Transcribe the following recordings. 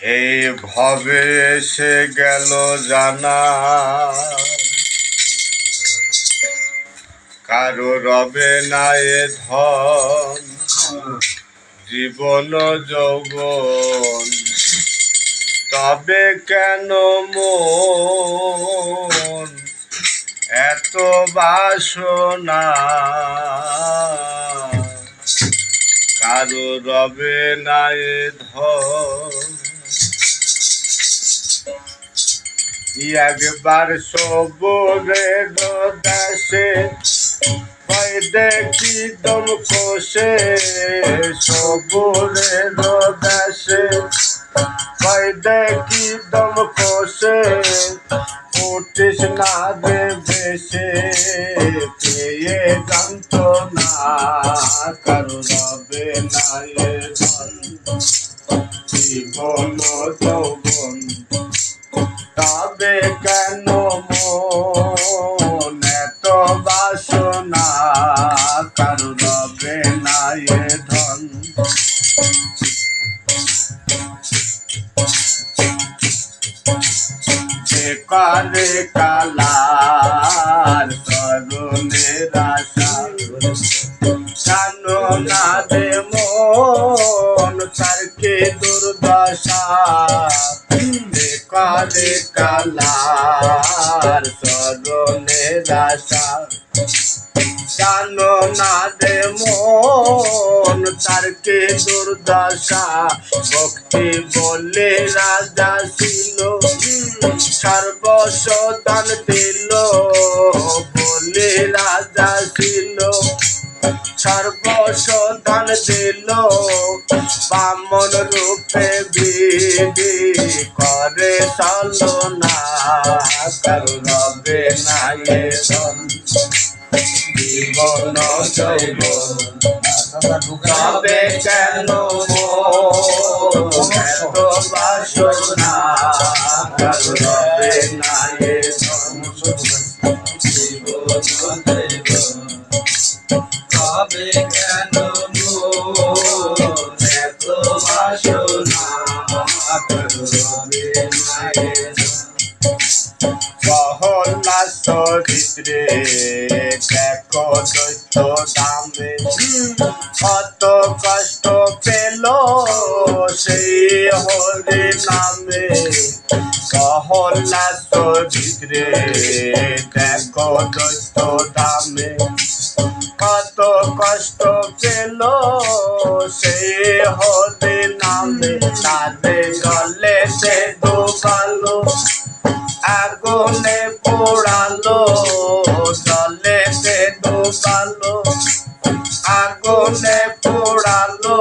এই ভবে এসে গেল জানা। কারও রবে না এ ধন, জীবন, যৌবন। তবে কেন মন? এত বাসনা। কারও রবে নাই ধন। একবার সবরের দেশে পাই দেখি দম কোষে। সবরের দেশে পাই দেখি দম কোষে। উঠিস না রে বেশে পেয়ে জানত না কারও রবে না এ ধন। জীবন যৌবন, তবে কেন মন এত বাসনা কারও রবে না ধন। যে করে আশা জানো না দে মন, তারকে দুর্দশা। করে কালার তরুণের আশা জানো না দে মন তার কে দুর্দশা। ভক্তি বলে রাজা ছিল সর্বস্ব দান দিল। বলে রাজা ছিল সর্বস্ব দান দিল। বামন রূপে বিধি করে চলো না কারও রবে না এ ধন। জীবন তবে কেন চরিত্রে দেখো দৈত্য দামে কত কষ্ট পেল সেই হরি নামে মহল্লা চরিত্রে দেখো দৈত্য দামে কত কষ্ট পেল আগুনে পোড়ালো জলেতে ডুবালো আগুনে পোড়ালো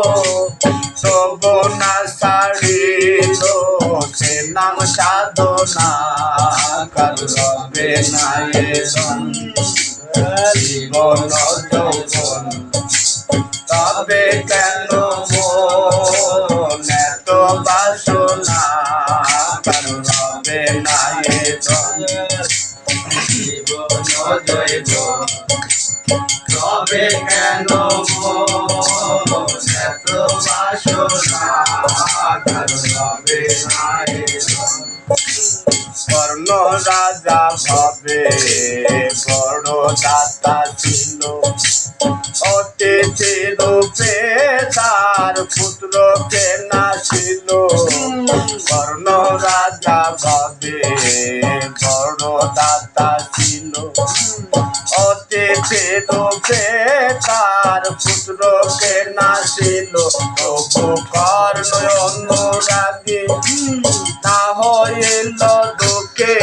তবু না ছাড়িল সে নাম সাধনা করবে না এ জীবন যৌবন তবে কেন স্বর্ণ রাজা ভাবে বড় দাতা ছিল অতিথি রূপে তার পুত্রকে নাছিল স্বর্ণ রাজা ভাবে বড় দাতা ছিল অতিথি রূপে তার পুত্রকে নাছিল কর্ণ অনুরাগী। না হইল দুঃখে,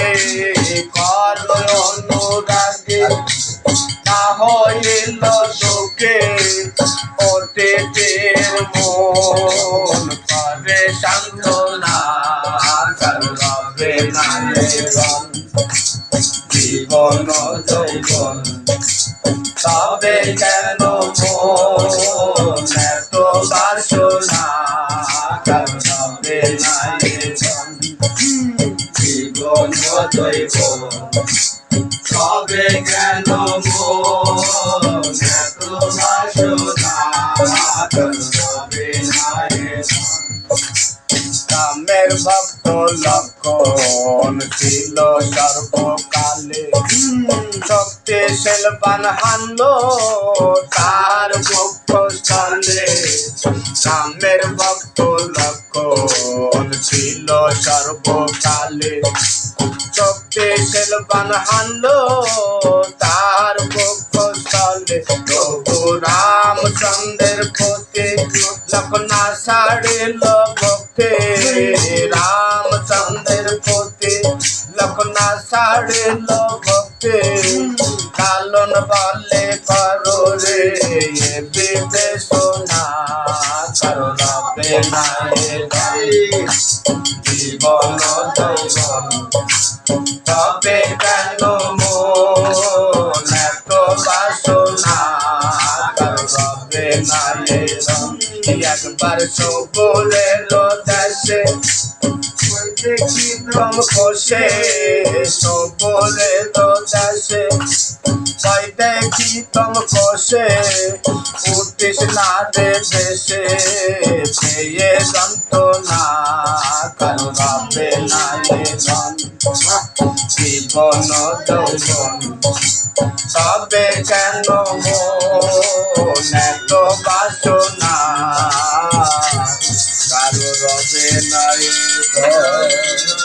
কর্ণ অনুরাগী। না হইল দুঃখে অতিথির মন করে সান্ত্বনা করবে না জীবন জীবন তবে জীবন জীবন জৈব তবে শক্তিশীল বান তার মুখ স্থলে রামের ভক্ত লক্ষণ ছিল সর্বকালে। শক্তিশীল বান হানলো, তার মুখ স্থলে প্রভু রামচন্দ্রের প্রতি লক্ষণা সাড়িল ভক্তে লক্ষণা সাড়িল ভক্তে কালন বলে করো রে বিবেচনা করো রবে নাই জীবন যৌবন, তবে কেন মন এত বাসনা? কারও রবে নাই একবার দেশে দেখি তম কোষে সবুরের দেশে তাই দেখি তম কোষে উঠিস না রে দেশে পেয়ে যন্ত্রণা কারও রবে নাই জীবন যৌবন, তবে কেন মন এত বাসনা? কারও রবে নাই ধন